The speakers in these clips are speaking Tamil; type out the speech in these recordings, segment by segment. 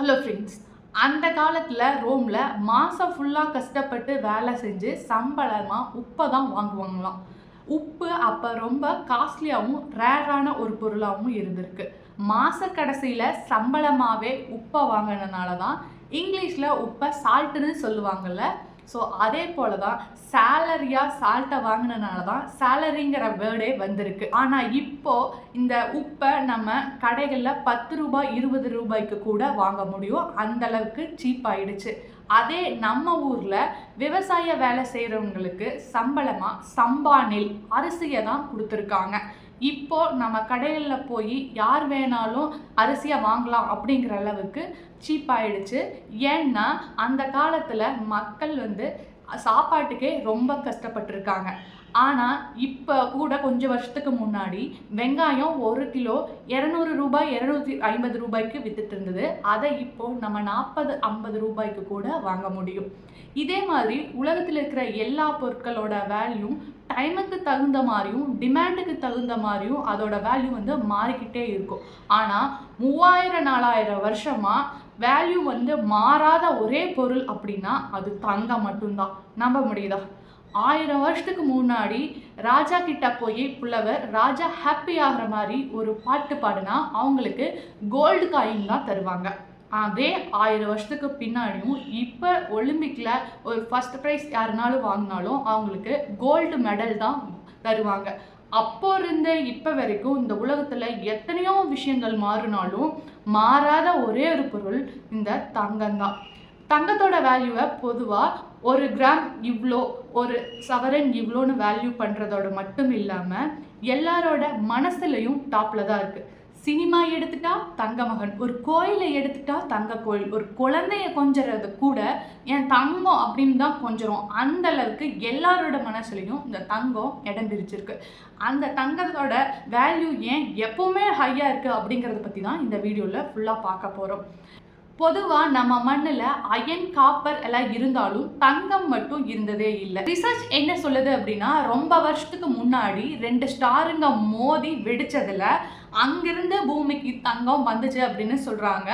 ஹலோ ஃப்ரெண்ட்ஸ் அந்த காலத்தில் ரோமில் மாதம் ஃபுல்லாக கஷ்டப்பட்டு வேலை செஞ்சு சம்பளமாக உப்பை தான் வாங்குவாங்களாம். உப்பு அப்போ ரொம்ப காஸ்ட்லியாகவும் ரேரான ஒரு பொருளாகவும் இருந்திருக்கு. மாத கடைசியில் சம்பளமாகவே உப்பை வாங்கினனால தான் இங்கிலீஷில் உப்பை சால்ட்டுன்னு சொல்லுவாங்கள்ல ஸோ அதே போல தான் சேலரியாக சால்ட்டை வாங்கினனால தான் சேலரிங்கிற வேர்டே வந்திருக்கு. ஆனால் இப்போ இந்த உப்பை நம்ம கடைகளில் பத்து ரூபாய் இருபது ரூபாய்க்கு கூட வாங்க முடியும். அந்த அளவுக்கு சீப் ஆயிடுச்சு. அதே நம்ம ஊரில் விவசாய வேலை செய்கிறவங்களுக்கு சம்பளமாக சம்பா நெல் அரிசியை தான் கொடுத்துருக்காங்க. இப்போ நம்ம கடைகளில் போய் யார் வேணாலும் அரிசியை வாங்கலாம் அப்படிங்கிற அளவுக்கு சீப்பாயிடுச்சு ஏன்னா அந்த காலத்தில் மக்கள் வந்து சாப்பாட்டுக்கே ரொம்ப கஷ்டப்பட்டிருக்காங்க. ஆனால் இப்போ கூட கொஞ்சம் வருஷத்துக்கு முன்னாடி வெங்காயம் ஒரு கிலோ இரநூறு ரூபாய் இரநூத்தி ஐம்பது ரூபாய்க்கு வித்துட்டு இருந்தது. அதை இப்போ நம்ம நாற்பது ஐம்பது ரூபாய்க்கு கூட வாங்க முடியும். இதே மாதிரி உலகத்தில் இருக்கிற எல்லா பொருட்களோட வேல்யூம் டைமுக்கு தகுந்த மாதிரியும் டிமாண்டுக்கு தகுந்த மாதிரியும் அதோட வேல்யூ வந்து மாறிக்கிட்டே இருக்கும். ஆனால் மூவாயிரம் நாலாயிரம் வருஷமாக வேல்யூ வந்து மாறாத ஒரே பொருள் அப்படின்னா அது தங்கம் மட்டும்தான். நம்ப முடியுதா? ஆயிரம் வருஷத்துக்கு முன்னாடி ராஜா கிட்ட போய் புலவர் ராஜா ஹாப்பி ஆகிற மாதிரி ஒரு பாட்டு பாடினா அவங்களுக்கு கோல்டு காயின் தான் தருவாங்க. அதே ஆயிரம் வருஷத்துக்கு பின்னாடியும் இப்போ ஒலிம்பிக்கில் ஒரு ஃபஸ்ட் ப்ரைஸ் யாருனாலும் வாங்கினாலும் அவங்களுக்கு கோல்டு மெடல் தான் தருவாங்க. அப்போ இருந்து இப்போ வரைக்கும் இந்த உலகத்தில் எத்தனையோ விஷயங்கள் மாறினாலும் மாறாத ஒரே ஒரு பொருள் இந்த தங்கம் தான். தங்கத்தோட வேல்யூவை பொதுவாக ஒரு கிராம் இவ்வளோ ஒரு சவரன் இவ்வளோன்னு வேல்யூ பண்ணுறதோட மட்டும் இல்லாமல் எல்லாரோட மனசுலையும் டாப்பில் தான் இருக்குது சினிமா எடுத்துட்டா தங்க மகன் ஒரு கோயிலை எடுத்துட்டா தங்க கோயில் ஒரு குழந்தைய கொஞ்சறது கூட என் தங்கம் அப்படின்னு தான் கொஞ்சம் அந்த அளவுக்கு எல்லாரோட மனசுலையும் இந்த தங்கம் இடம் பிரிச்சிருக்கு அந்த தங்கத்தோட வேல்யூ ஏன் எப்பவுமே ஹையாக இருக்குது அப்படிங்கிறத பற்றி தான் இந்த வீடியோவில் ஃபுல்லாக பார்க்க போகிறோம் பொதுவாக நம்ம மண்ணில் அயன் காப்பர் எல்லாம் இருந்தாலும் தங்கம் மட்டும் இருந்ததே இல்லை. ரிசர்ச் என்ன சொல்லுது அப்படின்னா ரொம்ப வருஷத்துக்கு முன்னாடி ரெண்டு ஸ்டாருங்க மோதி வெடிச்சதுல அங்கிருந்து பூமிக்கு தங்கம் வந்துச்சு அப்படின்னு சொல்றாங்க.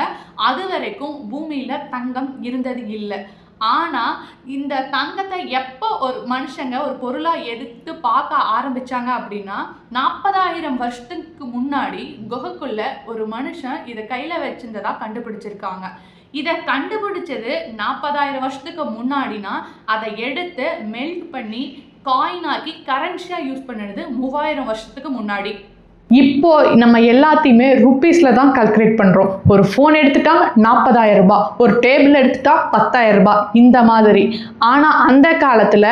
அது வரைக்கும் பூமியில தங்கம் இருந்தது இல்லை. ஆனால் இந்த தங்கத்தை எப்போ ஒரு மனுஷங்க ஒரு பொருளாக எடுத்து பார்க்க ஆரம்பிச்சாங்க அப்படின்னா நாற்பதாயிரம் வருஷத்துக்கு முன்னாடி குகைக்குள்ள ஒரு மனுஷன் இதை கையில் வச்சிருந்ததா கண்டுபிடிச்சிருக்காங்க. இதை கண்டுபிடிச்சது நாற்பதாயிரம் வருஷத்துக்கு முன்னாடினா அதை எடுத்து மெல்ட் பண்ணி காயின் ஆக்கி கரன்சியாக யூஸ் பண்ணுறது மூவாயிரம் வருஷத்துக்கு முன்னாடி. இப்போ நம்ம எல்லாத்தையுமே ருப்பீஸில் தான் கல்குலேட் பண்ணுறோம் ஒரு ஃபோன் எடுத்துட்டா நாற்பதாயிரம் ரூபாய் ஒரு டேபிள் எடுத்துட்டா பத்தாயிரம் ரூபாய் இந்த மாதிரி. ஆனால் அந்த காலத்தில்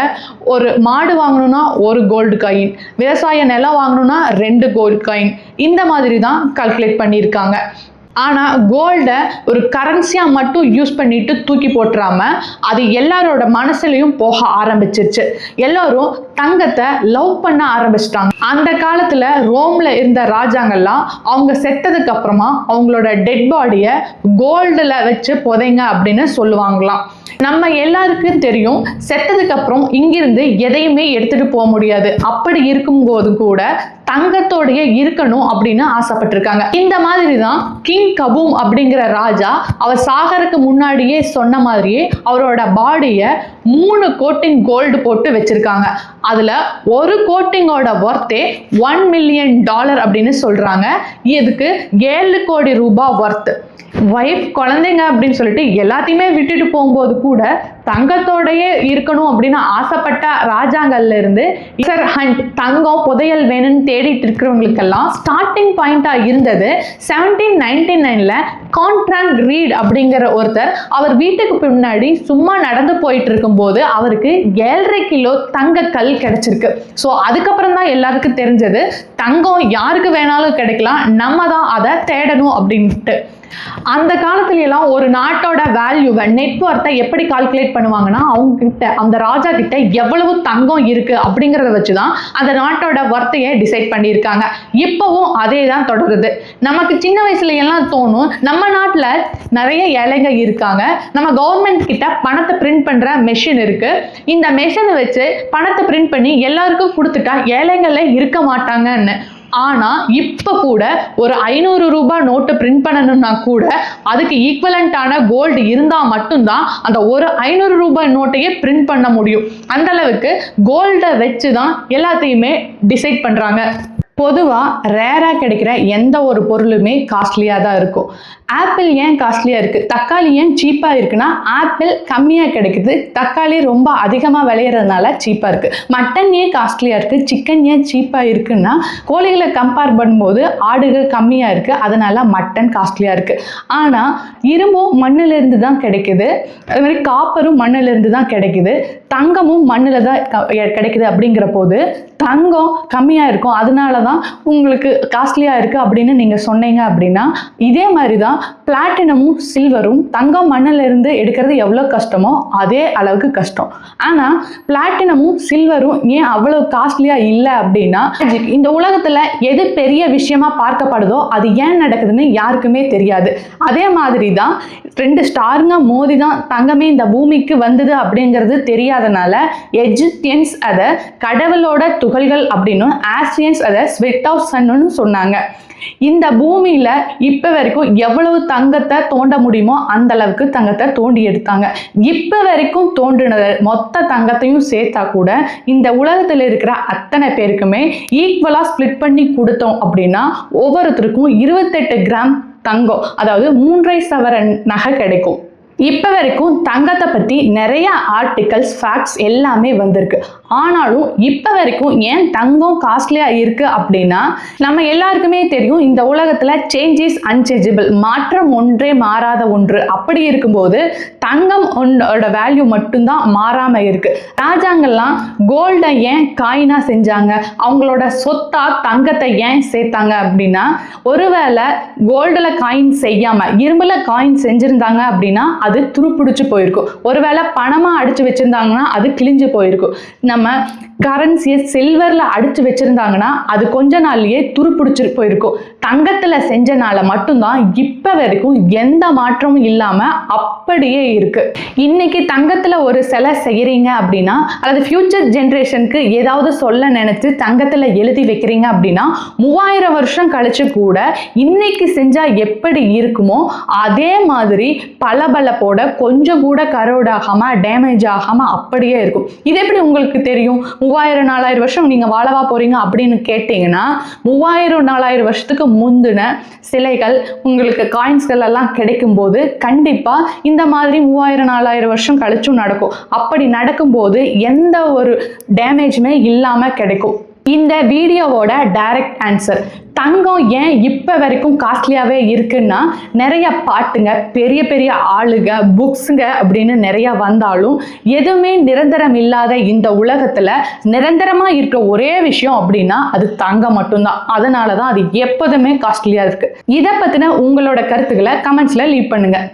ஒரு மாடு வாங்கணும்னா ஒரு கோல்டு காயின் விவசாய நிலம் வாங்கணும்னா ரெண்டு கோல்டு காயின் இந்த மாதிரி தான் கல்குலேட் பண்ணியிருக்காங்க. ஆனால் கோல்டை ஒரு கரன்சியாக மட்டும் யூஸ் பண்ணிட்டு தூக்கி போட்டுறாம அது எல்லாரோட மனசுலையும் போக ஆரம்பிச்சிருச்சு. எல்லாரும் தங்கத்தை லவ் பண்ண ஆரம்பிச்சிட்டாங்க. அந்த காலத்தில் ரோமில் இருந்த ராஜாங்கள்லாம் அவங்க செத்ததுக்கு அப்புறமா அவங்களோட டெட் பாடியை கோல்டில் வச்சு புதைங்க அப்படின்னு சொல்லுவாங்களாம். நம்ம எல்லாருக்கும் தெரியும் செத்ததுக்கு அப்புறம் இங்கிருந்து எதையுமே எடுத்துட்டு போக முடியாது. அப்படி இருக்கும்போது கூட தங்கத்தோடைய இருக்கணும் அப்படின்னு ஆசைப்பட்டிருக்காங்க. இந்த மாதிரி தான் கிங் கபூம் அப்படிங்கிற ராஜா அவர் சாகருக்கு முன்னாடியே சொன்ன மாதிரியே அவரோட பாடியை மூணு கோட்டிங் கோல்டு போட்டு வச்சிருக்காங்க. அதுல ஒரு கோட்டிங்கோட ஒர்த்தே ஒன் மில்லியன் டாலர் அப்படின்னு சொல்றாங்க. இதுக்கு ஏழு கோடி ரூபாய் ஒர்த்து ஒய்ஃப் குழந்தைங்க அப்படின்னு சொல்லிட்டு எல்லாத்தையுமே விட்டுட்டு போகும்போது கூட தங்கத்தோடையே இருக்கணும் அப்படின்னு ஆசைப்பட்ட ராஜாங்கள்ல இருந்து சர் ஹண்ட் தங்கம் புதையல் வேணும்னு தேடிட்டு இருக்கிறவங்களுக்கெல்லாம் ஸ்டார்டிங் பாயிண்டா இருந்தது. செவன்டீன் நைன்டி நைன்ல கான்ட்ராக்ட் ரீட் அப்படிங்கிற ஒருத்தர் அவர் வீட்டுக்கு பின்னாடி சும்மா நடந்து போயிட்டு இருக்கும்போது அவருக்கு ஏழரை கிலோ தங்க கல் கிடைச்சிருக்கு. ஸோ அதுக்கப்புறம் தான் எல்லாருக்கும் தெரிஞ்சது தங்கம் யாருக்கு வேணாலும் கிடைக்கலாம் நம்ம தான் அதை தேடணும் அப்படின்ட்டு அந்த காலத்துல எல்லாம் ஒரு நாட்டோட வேல்யூவை நெட்ஒர்த்தை எப்படி கால்குலேட் பண்ணுவாங்கன்னா அவங்க கிட்ட அந்த ராஜா கிட்ட எவ்வளவு தங்கம் இருக்கு அப்படிங்கிறத வச்சுதான் அந்த நாட்டோட ஒர்த்தையை டிசைட் பண்ணியிருக்காங்க. இப்பவும் அதே தான் தொடருது. நமக்கு சின்ன வயசுல எல்லாம் தோணும் நம்ம நாட்டில் நிறைய ஏழைங்க இருக்காங்க. நம்ம கவர்மெண்ட் கிட்ட பணத்தை பிரிண்ட் பண்ற மெஷின் இருக்கு. இந்த மெஷினை வச்சு பணத்தை பிரிண்ட் பண்ணி எல்லாருக்கும் கொடுத்துட்டா ஏழைங்கள இருக்க மாட்டாங்கன்னு. ஆனால் இப்போ கூட ஒரு ஐநூறு ரூபாய் நோட்டு பிரிண்ட் பண்ணணும்னா கூட அதுக்கு ஈக்குவலண்ட்டான கோல்டு இருந்தால் மட்டும்தான் அந்த ஒரு ஐநூறு ரூபாய் நோட்டையே பிரிண்ட் பண்ண முடியும். அந்த அளவுக்கு கோல்டை வச்சு தான் எல்லாத்தையுமே டிசைட் பண்ணுறாங்க பொதுவாக ரேராக கிடைக்கிற எந்த ஒரு பொருளுமே காஸ்ட்லியாக தான் இருக்கும். ஆப்பிள் ஏன் காஸ்ட்லியாக இருக்குது தக்காளி ஏன் சீப்பாக இருக்குன்னா ஆப்பிள் கம்மியாக கிடைக்குது. தக்காளி ரொம்ப அதிகமாக விளையிறதுனால சீப்பாக இருக்குது மட்டன் ஏன் காஸ்ட்லியாக இருக்குது சிக்கன் ஏன் சீப்பாக இருக்குன்னா கோழிகளை கம்பேர் பண்ணும்போது ஆடுகள் கம்மியாக இருக்குது அதனால் மட்டன் காஸ்ட்லியாக இருக்குது ஆனால் இரும்பும் மண்ணிலிருந்து தான் கிடைக்குது. அது மாதிரி காப்பரும் மண்ணிலிருந்து தான் கிடைக்குது. தங்கமும் மண்ணில் தான் க- கிடைக்குது அப்படிங்கிற போது தங்கம் கம்மியாக இருக்கும். அதனால தான் உங்களுக்கு காஸ்ட்லியாக இருக்குது அப்படின்னு நீங்கள் சொன்னீங்க அப்படின்னா இதே மாதிரி தான் பிளாட்டினமும் சில்வரும் தங்கம் மண்ணில் இருந்து எடுக்கிறது எவ்வளோ கஷ்டமோ அதே அளவுக்கு கஷ்டம். ஆனால் பிளாட்டினமும் சில்வரும் ஏன் அவ்வளோ காஸ்ட்லியாக இல்லை அப்படின்னா இந்த உலகத்தில் எது பெரிய விஷயமா பார்க்கப்படுதோ அது ஏன் நடக்குதுன்னு யாருக்குமே தெரியாது. அதே மாதிரி தான் ரெண்டு ஸ்டாருங்க மோதி தான் தங்கமே இந்த பூமிக்கு வந்தது அப்படிங்கிறது தெரியாதனால எஜிப்தியன்ஸ் அதை கடவுளோட துகள்கள் அப்படின்னும் ஆஸ்ட்ரியன்ஸ் அதை ஸ்வெட் ஆஃப் சன்னு சொன்னாங்க. இந்த பூமியில் இப்போ வரைக்கும் எவ்வளவு தங்கத்தை தோண்ட முடியுமோ அந்த அளவுக்கு தங்கத்தை தோண்டி எடுத்தாங்க. இப்போ வரைக்கும் தோன்றினது மொத்த தங்கத்தையும் சேர்த்தா கூட இந்த உலகத்தில் இருக்கிற அத்தனை பேருக்குமே ஈக்குவலாக ஸ்ப்ளிட் பண்ணி கொடுத்தோம் அப்படின்னா ஒவ்வொருத்தருக்கும் இருபத்தெட்டு கிராம் தங்கம் அதாவது மூன்றரை சவரன் நகை கிடைக்கும். இப்போ வரைக்கும் தங்கத்தை பற்றி நிறைய ஆர்டிகல்ஸ் ஃபேக்ட்ஸ் எல்லாமே வந்திருக்கு. ஆனாலும் இப்போ வரைக்கும் ஏன் தங்கம் காஸ்ட்லியாக இருக்குது அப்படின்னா நம்ம எல்லாருக்குமே தெரியும் இந்த உலகத்தில் சேஞ்சஸ் அன்சேஞ்சபிள் மாற்றம் ஒன்றே மாறாத ஒன்று. அப்படி இருக்கும்போது தங்கம் ஒன்னோட வேல்யூ மட்டும்தான் மாறாமல் இருக்குது ராஜாங்கள்லாம் கோல்டை ஏன் காயினாக செஞ்சாங்க? அவங்களோட சொத்தா தங்கத்தை ஏன் சேர்த்தாங்க அப்படின்னா ஒருவேளை கோல்டில் காயின் செய்யாமல் இரும்பில் காயின் செஞ்சுருந்தாங்க அப்படின்னா அது துருப்பிடிச்சு போயிருக்கும். ஒருவேளை பணமாக அடித்து வச்சுருந்தாங்கன்னா அது கிழிஞ்சு போயிருக்கும். நம்ம கரன்சியை சில்வரில் அடித்து வச்சுருந்தாங்கன்னா அது கொஞ்ச நாள்லேயே துருப்பிடிச்சு போயிருக்கும். தங்கத்தில் செஞ்சனால மட்டும்தான் இப்போ வரைக்கும் எந்த மாற்றமும் இல்லாமல் அப்படியே இருக்குது இன்னைக்கு தங்கத்தில் ஒரு சிலை செய்கிறீங்க அப்படின்னா அல்லது ஃப்யூச்சர் ஜென்ரேஷனுக்கு ஏதாவது சொல்ல நினைச்சு தங்கத்தில் எழுதி வைக்கிறீங்க அப்படின்னா மூவாயிரம் வருஷம் கழிச்சு கூட இன்னைக்கு செஞ்சால் எப்படி இருக்குமோ அதே மாதிரி போட கொஞ்சம் கூட கரோட் ஆகாமல் டேமேஜ் ஆகாமல் அப்படியே இருக்கும். இது எப்படி உங்களுக்கு தெரியும்? மூவாயிரம் நாலாயிரம் வருஷம் நீங்கள் வாழவா போகிறீங்க அப்படின்னு கேட்டிங்கன்னா மூவாயிரம் நாலாயிரம் வருஷத்துக்கு முந்தின சிலைகள் உங்களுக்கு காயின்ஸ்கள் எல்லாம் கிடைக்கும்போது கண்டிப்பாக இந்த மாதிரி மூவாயிரம் நாலாயிரம் வருஷம் கழிச்சும் நடக்கும். அப்படி நடக்கும்போது எந்த ஒரு டேமேஜுமே இல்லாமல் கிடைக்கும். இந்த வீடியோவோட டைரக்ட் ஆன்சர் தங்கம் ஏன் இப்போ வரைக்கும் காஸ்ட்லியாகவே இருக்குன்னா நிறைய பாட்டுங்க பெரிய பெரிய ஆளுங்க புக்ஸுங்க அப்படின்னு நிறைய வந்தாலும் எதுவுமே நிரந்தரம் இல்லாத இந்த உலகத்தில் நிரந்தரமாக இருக்கிற ஒரே விஷயம் அப்படின்னா அது தங்கம் மட்டும்தான். அதனால தான் அது எப்போதுமே காஸ்ட்லியாக இருக்குது இதை பற்றின உங்களோட கருத்துக்களை கமெண்ட்ஸில் லீவ் பண்ணுங்கள்